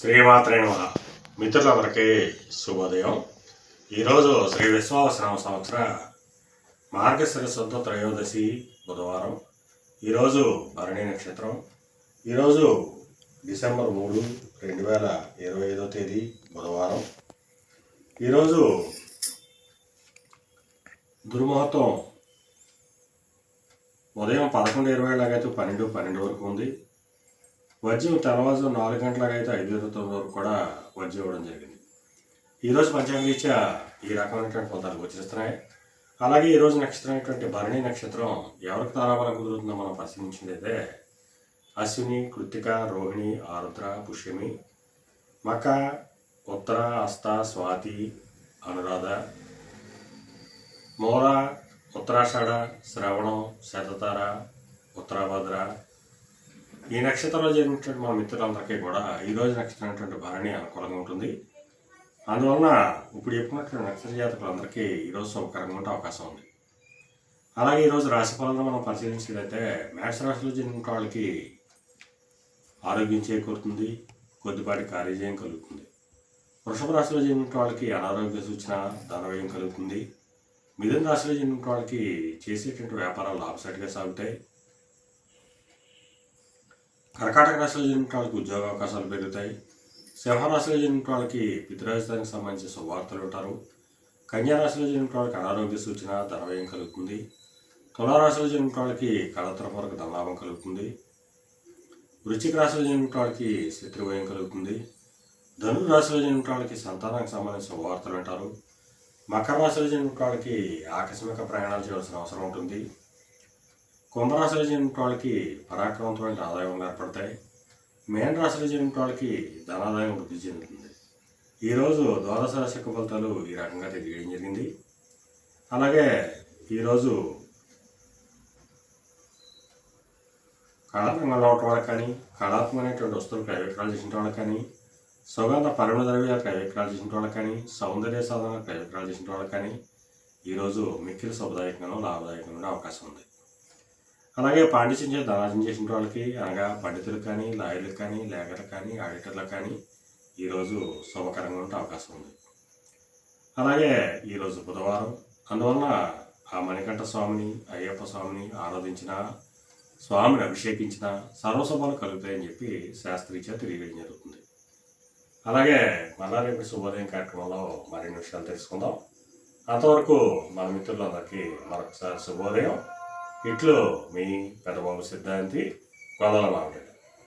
శ్రీమాత్రే మిత్రులందరికీ శుభోదయం. ఈరోజు శ్రీ విశ్వావసనామ సంవత్సర మార్గశిర శుద్ధ త్రయోదశి బుధవారం. ఈరోజు భరణి నక్షత్రం. ఈరోజు డిసెంబర్ మూడు రెండు వేల ఇరవై ఐదో తేదీ బుధవారం. ఈరోజు దుర్ముహూర్తం ఉదయం పదకొండు ఇరవై లాగైతే పన్నెండు పన్నెండు వరకు ఉంది. వజ్యం తర్వాత నాలుగు గంటలకైతే ఐదు ఇరవై తొమ్మిది వరకు కూడా వజ్యం ఇవ్వడం జరిగింది. ఈరోజు పంచాంగరీత్యా ఈ రకమైనటువంటి ఫలితాలు గోచరిస్తున్నాయి. అలాగే ఈరోజు నక్షత్రం అయినటువంటి భరణి నక్షత్రం ఎవరికి తారాబలం కుదురుతుందో మనం పరిశీలించినైతే అశ్విని కృత్తిక రోహిణి ఆరుద్ర పుష్యమి మక ఉత్తర అస్త స్వాతి అనురాధ మూల ఉత్తరాషాఢ శ్రవణం శతతార ఉత్తరాభద్ర ఈ నక్షత్రంలో జరిగినటువంటి మా మిత్రులందరికీ కూడా ఈరోజు నక్షత్రం అయినటువంటి భరణి అనుకూలంగా ఉంటుంది. అందువలన ఇప్పుడు చెప్పినటువంటి నక్షత్ర జాతకులందరికీ ఈరోజు శుభకరంగా ఉండే అవకాశం ఉంది. అలాగే ఈరోజు రాశి ఫలంలో మనం పరిశీలించినట్లయితే మేష రాశిలో జరిగిన వాళ్ళకి ఆరోగ్యం చేకూరుతుంది కొద్దిపాటి కార్యజయం కలుగుతుంది. వృషభ రాశిలో జరిగిన వాళ్ళకి అనారోగ్య సూచన ధనవ్యయం కలుగుతుంది. మిథున రాశిలో జరిగిన వాళ్ళకి చేసేటువంటి వ్యాపారాలు లాభసాటిగా సాగుతాయి. కర్కాటక రాశిలో జన్మిన వాళ్ళకి ఉద్యోగ అవకాశాలు పెరుగుతాయి. సింహరాశిలో జన్మిన వాళ్ళకి పితృరాజధానికి సంబంధించిన శుభవార్తలు ఉంటారు. కన్యా రాశిలో జన్మిన వాళ్ళకి అనారోగ్య సూచన ధనవ్యయం కలుగుతుంది. తులారాశిలో జన్మిన వాళ్ళకి కళతరపరకు ధనలాభం కలుగుతుంది. వృశ్చిక రాశిలో జన్మిన వాళ్ళకి శత్రువయం కలుగుతుంది. ధను రాశిలో జన్మిన వాళ్ళకి సంతానానికి సంబంధించిన శుభవార్తలు ఉంటారు. మకర రాశిలో జన్మిన వాళ్ళకి ఆకస్మిక ప్రయాణాలు చేయవలసిన అవసరం ఉంటుంది. కుంభరాశిలో జన్మిన వాళ్ళకి పరాక్రమవంతమైన ఆదాయం ఏర్పడతాయి. మేన రాశిలో జన్మిన వాళ్ళకి ధనాదాయం వృద్ధి చెందుతుంది. ఈరోజు ద్వాదశ రాశి ఫలితాలు ఈ రకంగా తెలియడం జరిగింది. అలాగే ఈరోజు కళాత్మకంగా ఉండటం వాళ్ళకి కానీ కళాత్మకమైనటువంటి వస్తువులు క్రయ విక్రయాలు చేసిన వాళ్ళకి కానీ సుగంధ పరిమళ ద్రవ్యాలు క్రయ విక్రయాలు చేసిన వాళ్ళకి కానీ సౌందర్య సాధన క్రయ విక్రయాలు చేసిన వాళ్ళకి కానీ ఈరోజు మిక్కిలి శుభదాయకంగానూ లాభదాయకంగా అవకాశం ఉంది. అలాగే పాండిత్యం చేత ధనార్జన చేసిన వాళ్ళకి అనగా పండితులకు కానీ లాయర్లకు కానీ లేఖలకు కానీ ఆడిటర్లకు కానీ ఈరోజు శుభకరంగా ఉండే అవకాశం ఉంది. అలాగే ఈరోజు బుధవారం అందువలన ఆ మణికంఠ స్వామిని అయ్యప్ప స్వామిని ఆరాధించిన స్వామిని అభిషేకించిన సర్వశుభాలు కలుగుతాయని చెప్పి శాస్త్రీచ తెలియజేయడం జరుగుతుంది. అలాగే మళ్ళా రేపు శుభోదయం కార్యక్రమంలో మరిన్ని విషయాలు తెలుసుకుందాం. అంతవరకు మన మిత్రులందరికీ మరొకసారి శుభోదయం. ఇట్లో మీ పెద్దబాబు సిద్ధాంతి వందల మామిడి